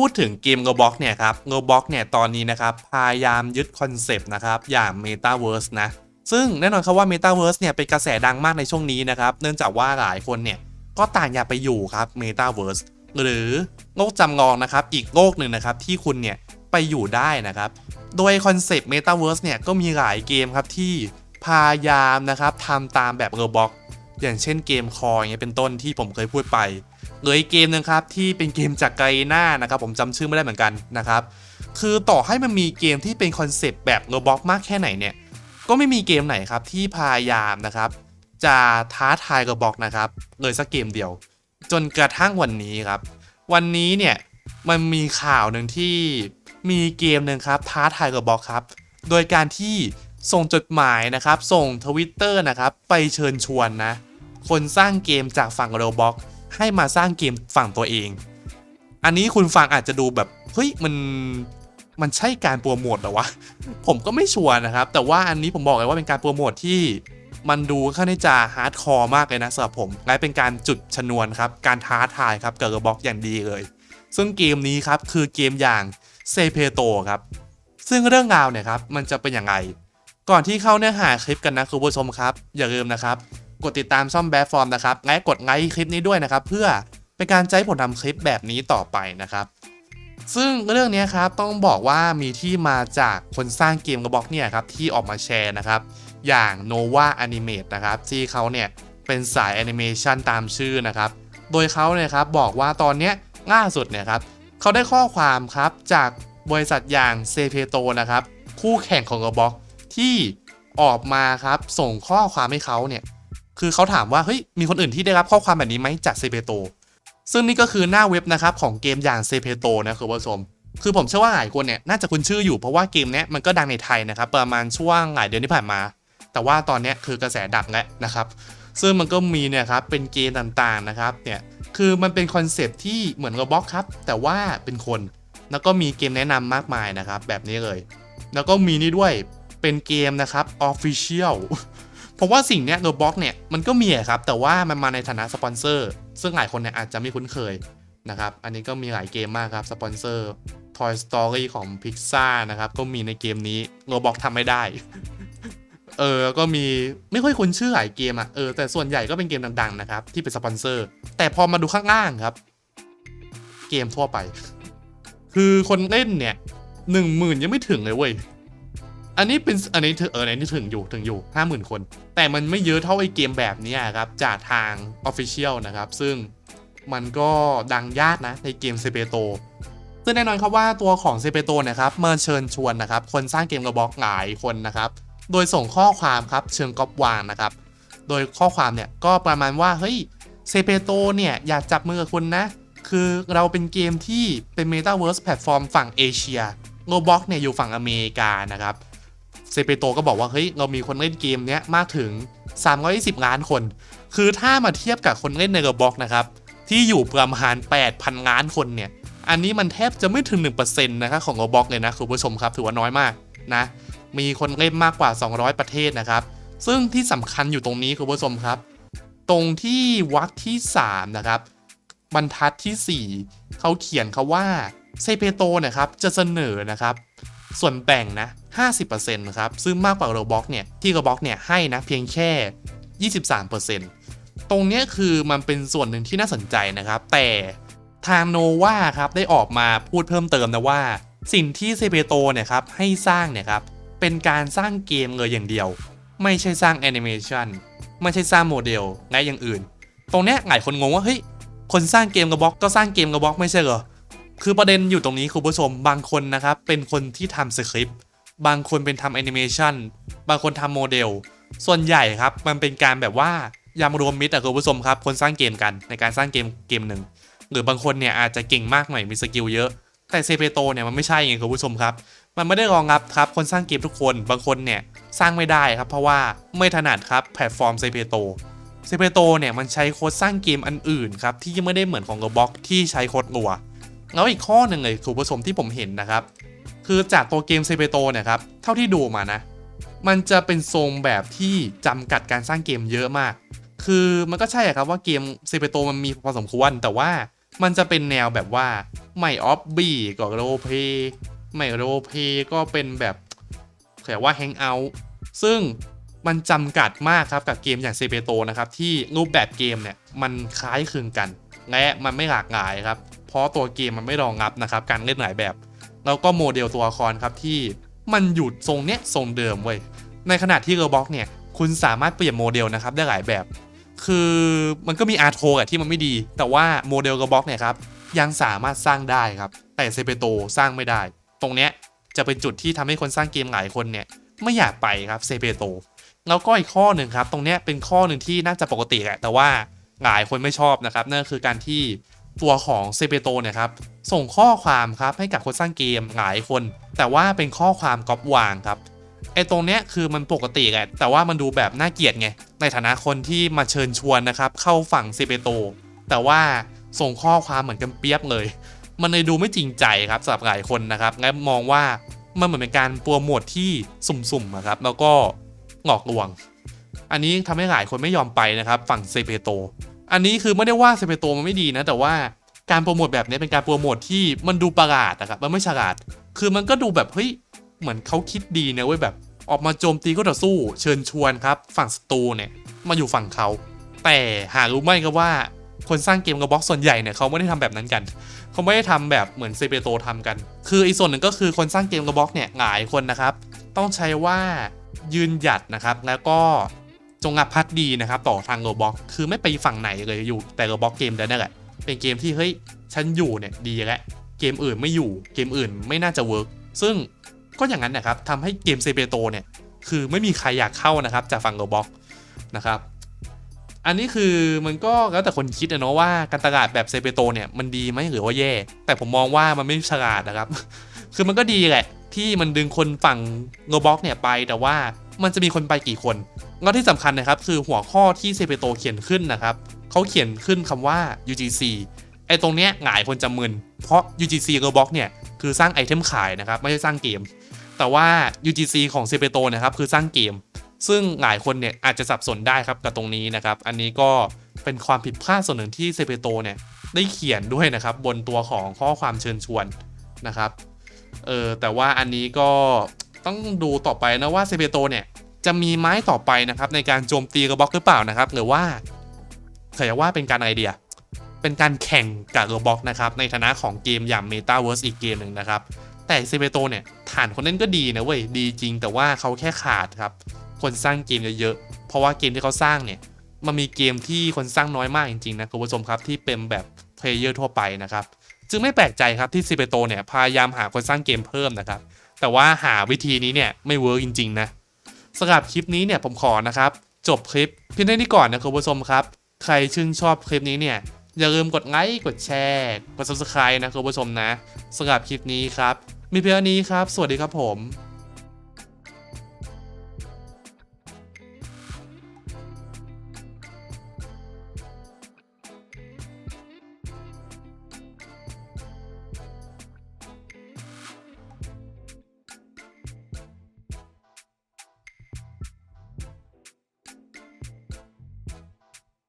พูดถึงเกม Roblox เนี่ยครับ Roblox เนี่ยตอนนี้นะครับพยายามยึดคอนเซปต์นะครับอย่าง Metaverse นะ ซึ่งแน่นอนครับว่า Metaverse เนี่ยเป็นกระแสดังมากในช่วงนี้นะครับ เนื่องจากว่าหลายคนเนี่ยก็ต่างอยากไปอยู่ครับ Metaverse หรือโลกจำลองนะครับอีกโลกหนึ่งนะครับที่คุณเนี่ยไปอยู่ได้นะครับ โดยคอนเซปต์ Metaverse เนี่ยก็มีหลายเกมครับที่พยายามนะครับทำตามแบบ Roblox อย่างเช่นเกมคอยเงี้ยเป็นต้นที่ผมเคยพูดไป เหลืออีกเกมหนึงครับที่เป็นเกมจากไกหน้านะครับผมจำชื่อไม่ได้เหมือนกันนะครับคือต่อให้มันมีเกมที่เป็นคอนเซปต์แบบโรบ็อกมากแค่ไหนเนี่ยก็ไม่มีเกมไหนครับที่พยายามนะครับจะท้าทายโรบ็อกนะครับเลยสักเกมเดียว จนกระทั่งวันนี้ครับ วันนี้เนี่ยมันมีข่าวหนึ่งที่มีเกมหนึ่งครับท้าทายโรบ็อกครับ โดยการที่ส่งจดหมายนะครับ ส่งทวิตเตอร์นะครับ ไปเชิญชวนนะ คนสร้างเกมจากฝั่งโรบ็อก ให้มาสร้างเกมฝั่งตัวเอง อันนี้คุณฟังอาจจะดูแบบเฮ้ยมันมันใช่การโปรโมทหรอวะ ผมก็ไม่ชัวร์นะครับ แต่ว่าอันนี้ผมบอกเลยว่าเป็นการโปรโมทที่มันดูข้างจะฮาร์ดคอร์มากเลยนะสำหรับผมและเป็นการจุดชนวนครับ การท้าทายครับกับโรบ็อกอย่างดีเลย ซึ่งเกมนี้ครับคือเกมอย่างเซเพโตครับ ซึ่งเรื่องราวเนี่ยครับมันจะเป็นอย่างไรก่อนที่เข้าเนื้อหาคลิปกันนะคุณผู้ชมครับ อย่าลืมนะครับ กดติดตามช่องแบฟฟอร์มนะครับและกดไลค์คลิปนี้ด้วยนะครับ เพื่อเป็นการใจผมทำคลิปแบบนี้ต่อไปนะครับซึ่งเรื่องนี้ครับต้องบอกว่ามีที่มาจากคนสร้างเกมกระบอกเนี่ยครับที่ออกมาแชร์นะครับ อย่าง Nova Animate นะครับที่เขาเนี่ยเป็นสายแอนิเมชันตามชื่อนะครับ โดยเขาเนี่ยครับบอกว่าตอนนี้ยล่าสุดเนี่ยครับเขาได้ข้อความครับจากบริษัทอย่างเซเพโตนะครับคู่แข่งของกระบอกที่ออกมาครับส่งข้อความให้เขาเนี่ย คือเขาถามว่าเฮ้ยมีคนอื่นที่ได้รับข้อความแบบนี้ไหมจากเซเ e โตซึ่งนี่ก็คือหน้าเว็บนะครับของเกมอย่างเซเ e โตนะคุณผู้ชมคือผมเชื่อว่าหลายคนเนี่ยน่าจะคุ้นชื่ออยู่เพราะว่าเกมนี้มันก็ดังในไทยนะครับประมาณช่วงหลายเดือนที่ผ่านมา แต่ว่าตอนนี้คือกระแสดับแล้วนะครับซึ่งมันก็มีเนี่ยครับเป็นเกมต่างๆนะครับเนี่ยคือมันเป็นคอนเซปที่เหมือนกับบล็อกครับแต่ว่าเป็นคนแล้วก็มีเกมแนะนำมากมายนะครับแบบนี้เลย แล้วก็มีนี่ด้วยเป็นเกมนะครับ Official ผมว่าสิ่งเนี้ยโรบ็อกเนี่ยมันก็มีครับ แต่ว่ามันมาในฐานะสปอนเซอร์ซึ่งหลายคนเนี่ยอาจจะไม่คุ้นเคยนะครับ อันนี้ก็มีหลายเกมมากครับสปอนเซอร์ Toy Story ของ Pixar นะครับ ก็มีในเกมนี้โรบ็อกทำไม่ได้ เออก็มีไม่ค่อยคุ้นชื่อหลายเกมอะเออแต่ส่วนใหญ่ก็เป็นเกมดังๆนะครับที่เป็นสปอนเซอร์ แต่พอมาดูข้างล่างครับ เกมทั่วไป คือคนเล่นเนี่ยหนึ่งหมื่นยังไม่ถึงเลยเว้ย อันนี้เป็นอันนี้ถึงเอออันนี้ถึงอยู่ถึงอยู่ห้าหมื่นคน แต่มันไม่เยอะเท่าไอเกมแบบนี้ครับ จากทาง Official นะครับ ซึ่งมันก็ดังยากนะในเกมเซเปโตซึ่งแน่นอนครับว่าตัวของเซเปโตนะครับมาเชิญชวนนะครับ คนสร้างเกมกระบอกหลายคนนะครับ โดยส่งข้อความครับเชิงก๊อปวางนะครับ โดยข้อความเนี่ยก็ประมาณว่าเฮ้ยเซเปโตเนี่ยอยากจับมือกับคุณนะ คือเราเป็นเกมที่เป็น Metaverse แพลตฟอร์มฝั่งเอเชียโ o บ็อกเนี่ยอยู่ฝั่งอเมริกานะครับ เซเปโตก็บอกว่าเฮ้ยเรามีคนเล่นเกมเนี้ยมากถึง 320 ล้านคน คือถ้ามาเทียบกับคนเล่นในโ o บ็อกนะครับ ที่อยู่ประมาณ 8,000 ล้านคนเนี่ย อันนี้มันแทบจะไม่ถึง 1%นะครับของโ o บ็อกเลยนะคุณผู้ชมครับถือว่าน้อยมากนะ มีคนเล่นมากกว่า 200 ประเทศนะครับ ซึ่งที่สำคัญอยู่ตรงนี้คุณผู้ชมครับ ตรงที่วรรคที่ 3 นะครับ บรรทัดที่ 4เขาเขียนเขาว่าเซเปโตนะครับจะเสนอนะครับ ส่วนแบ่งนะ 50%นะครับ ซึ่งมากกว่าโรบ็อกเนี่ย ที่โรบ็อกเนี่ยให้นะเพียงแค่ 23%ตรงนี้คือมันเป็นส่วนหนึ่งที่น่าสนใจนะครับ แต่ทางโนวาครับได้ออกมาพูดเพิ่มเติมนะว่า สิ่งที่เซเปโตเนี่ยครับให้สร้างเนี่ยครับเป็นการสร้างเกมเลยอย่างเดียว ไม่ใช่สร้างแอนิเมชันไม่ใช่สร้างโมเดลและอย่างอื่น ตรงเนี้ยหลายคนงงว่าเฮ้ยคนสร้างเกมกระบอกก็สร้างเกมกระบอกไม่ใช่เหรอ คือประเด็นอยู่ตรงนี้คุณผู้ชมบางคนนะครับเป็นคนที่ทำสคริปต์บางคนเป็นทำแอนิเมชันบางคนทำโมเดล ส่วนใหญ่ครับมันเป็นการแบบว่ายำรวมมิตรอะคุณผู้ชมครับ คนสร้างเกมกันในการสร้างเกมเกมหนึ่งหรือบางคนเนี่ยอาจจะเก่งมากหน่อยมีสกิลเยอะ แต่เซเปโตเนี่ยมันไม่ใช่ไงคุณผู้ชมครับ มันไม่ได้รองรับครับคนสร้างเกมทุกคนบางคนเนี่ยสร้างไม่ได้ครับเพราะว่าไม่ถนัดครับแพลตฟอร์มเซเปโตเซเปโตเนี่ยมันใช้โค้ดสร้างเกมอันอื่นครับที่ไม่ได้เหมือนของ Roblox ที่ใช้โค้ดรัว แล้วอีกข้อหนึ่งเลยคุณผู้ชมที่ผมเห็นนะครับ คือจากตัวเกมเซเปโตเนี่ยครับ เท่าที่ดูมานะ มันจะเป็นทรงแบบที่จำกัดการสร้างเกมเยอะมาก คือมันก็ใช่ครับว่าเกมเซเปโตมันมีพอสมควร แต่ว่ามันจะเป็นแนวแบบว่าไม่ออฟบี้ก็โรเพไม่โรเพก็เป็นแบบแค่ว่าแฮงเอาท์ซึ่งมันจำกัดมากครับกับเกมอย่างเซเปโตนะครับที่รูปแบบเกมเนี่ยมันคล้ายคลึงกัน และมันไม่หลากหลายครับ ราะตัวเกมมันไม่รองรับนะครับการเล่นหลายแบบ แล้วก็โมเดลตัวละครครับที่มันหยุดทรงเนี้ยทรงเดิมเว้ยในขณะที่เรบ็อกเนี่ยคุณสามารถเปลี่ยนโมเดลนะครับได้หลายแบบ คือมันก็มีอาร์โทอะที่มันไม่ดี แต่ว่าโมเดลเรบ็อกเนี่ยครับยังสามารถสร้างได้ครับ แต่เซเปโตสร้างไม่ได้ ตรงเนี้ยจะเป็นจุดที่ทำให้คนสร้างเกมหลายคนเนี่ยไม่อยากไปครับเซเปโตแล้วก็อีกข้อหนึ่งครับ ตรงเนี้ยเป็นข้อหนึ่งที่น่าจะปกติแหละแต่ว่าหลายคนไม่ชอบนะครับนั่นคือการที่ ตัวของเซเปโตเนี่ยครับส่งข้อความครับให้กับคนสร้างเกมหลายคน แต่ว่าเป็นข้อความก๊อปวางครับไอ้ตรงเนี้ยคือมันปกติแหละแต่ว่ามันดูแบบน่าเกลียดไงในฐานะคนที่มาเชิญชวนนะครับเข้าฝั่งเซเปโต แต่ว่าส่งข้อความเหมือนกันเปียบเลย มันเลยดูไม่จริงใจครับสำหรับหลายคนนะครับและมองว่ามันเหมือนเป็นการโปรโมทที่สุ่มๆอะครับแล้วก็หลอกลวง อันนี้ทำให้หลายคนไม่ยอมไปนะครับฝั่งเซเปโต อันนี้คือไม่ได้ว่าเซเปโตมันไม่ดีนะ แต่ว่าการโปรโมทแบบนี้เป็นการโปรโมทที่มันดูประหลาดนะครับมันไม่ฉลาด คือมันก็ดูแบบเฮ้ยเหมือนเขาคิดดีนะเว้ยแบบออกมาโจมตีก็ต่อสู้เชิญชวนครับ ฝั่งศัตรูเนี่ยมาอยู่ฝั่งเขา แต่หารู้ไหมก็ว่าคนสร้างเกมกับบล็อกส่วนใหญ่เนี่ยเขาไม่ได้ทำแบบนั้นกัน เขาไม่ได้ทำแบบเหมือนเซเปโตทำกัน คืออีกส่วนหนึ่งก็คือคนสร้างเกมกับบล็อกเนี่ยหลายคนนะครับ ต้องใช้ว่ายืนหยัดนะครับ แล้วก็ จงรักภักดีนะครับต่อทางโรบ็อกคือไม่ไปฝั่งไหนเลยอยู่แต่โรบ็อกเกมเดียวนั่นแหละเป็นเกมที่เฮ้ยฉันอยู่เนี่ยดีแล้วเกมอื่นไม่อยู่เกมอื่นไม่น่าจะเวิร์กซึ่งก็อย่างนั้นนะครับทำให้เกมเซเปโตเนี่ยคือไม่มีใครอยากเข้านะครับจากฝั่งโรบ็อกนะครับอันนี้คือมันก็แล้วแต่คนคิดนะเนาะว่าการตลาดแบบเซเปโตเนี่ยมันดีไหมหรือว่าแย่ แต่ผมมองว่ามันไม่ฉลาดนะครับ คือมันก็ดีแหละ ที่มันดึงคนฝั่งโรบ็อกเนี่ยไปแต่ว่ามันจะมีคนไปกี่คนแล้วที่สำคัญนะครับคือหัวข้อที่เซเปโตเขียนขึ้นนะครับเขาเขียนขึ้นคำว่า UGC ไอ้ตรงเนี้ยหลายคนจะมึน เพราะ UGC Roblox เนี่ยคือสร้างไอเทมขายนะครับไม่ใช่สร้างเกม แต่ว่า UGC ของเซเปโตนะครับคือสร้างเกม ซึ่งหลายคนเนี่ยอาจจะสับสนได้ครับกับตรงนี้นะครับอันนี้ก็เป็นความผิดพลาดส่วนหนึ่งที่เซเปโตเนี่ยได้เขียนด้วยนะครับบนตัวของข้อความเชิญชวนนะครับ เออแต่ว่าอันนี้ก็ต้องดูต่อไปนะว่าเซเปโตเนี่ยจะมีไม้ต่อไปนะครับในการโจมตีกระบอกหรือเปล่านะครับ หรือว่าเคยว่าเป็นการไอเดีย เป็นการแข่งกับโรบ็อกนะครับในฐานะของเกมอย่าง Metaverse อีกเกมหนึ่งนะครับ แต่เซเปโตเนี่ยฐานคนเล่นก็ดีนะเว้ยดีจริง แต่ว่าเขาแค่ขาดครับคนสร้างเกมเยอะๆเพราะว่าเกมที่เขาสร้างเนี่ยมันมีเกมที่คนสร้างน้อยมากจริงๆนะคุณผู้ชมครับที่เป็นแบบเพลเยอร์ทั่วไปนะครับ จึงไม่แปลกใจครับที่ซิเปโตเนี่ยพยายามหาคนสร้างเกมเพิ่มนะครับ แต่ว่าหาวิธีนี้เนี่ยไม่เวิร์กจริงๆนะสำหรับคลิปนี้เนี่ยผมขอนะครับ จบคลิปเพียงเท่านี้ก่อนนะคุณผู้ชมครับ ใครชื่นชอบคลิปนี้เนี่ยอย่าลืมกดไลค์กดแชร์กด subscribe นะคุณผู้ชมนะสำหรับคลิปนี้ครับ มีเพียงนี้ครับ สวัสดีครับผม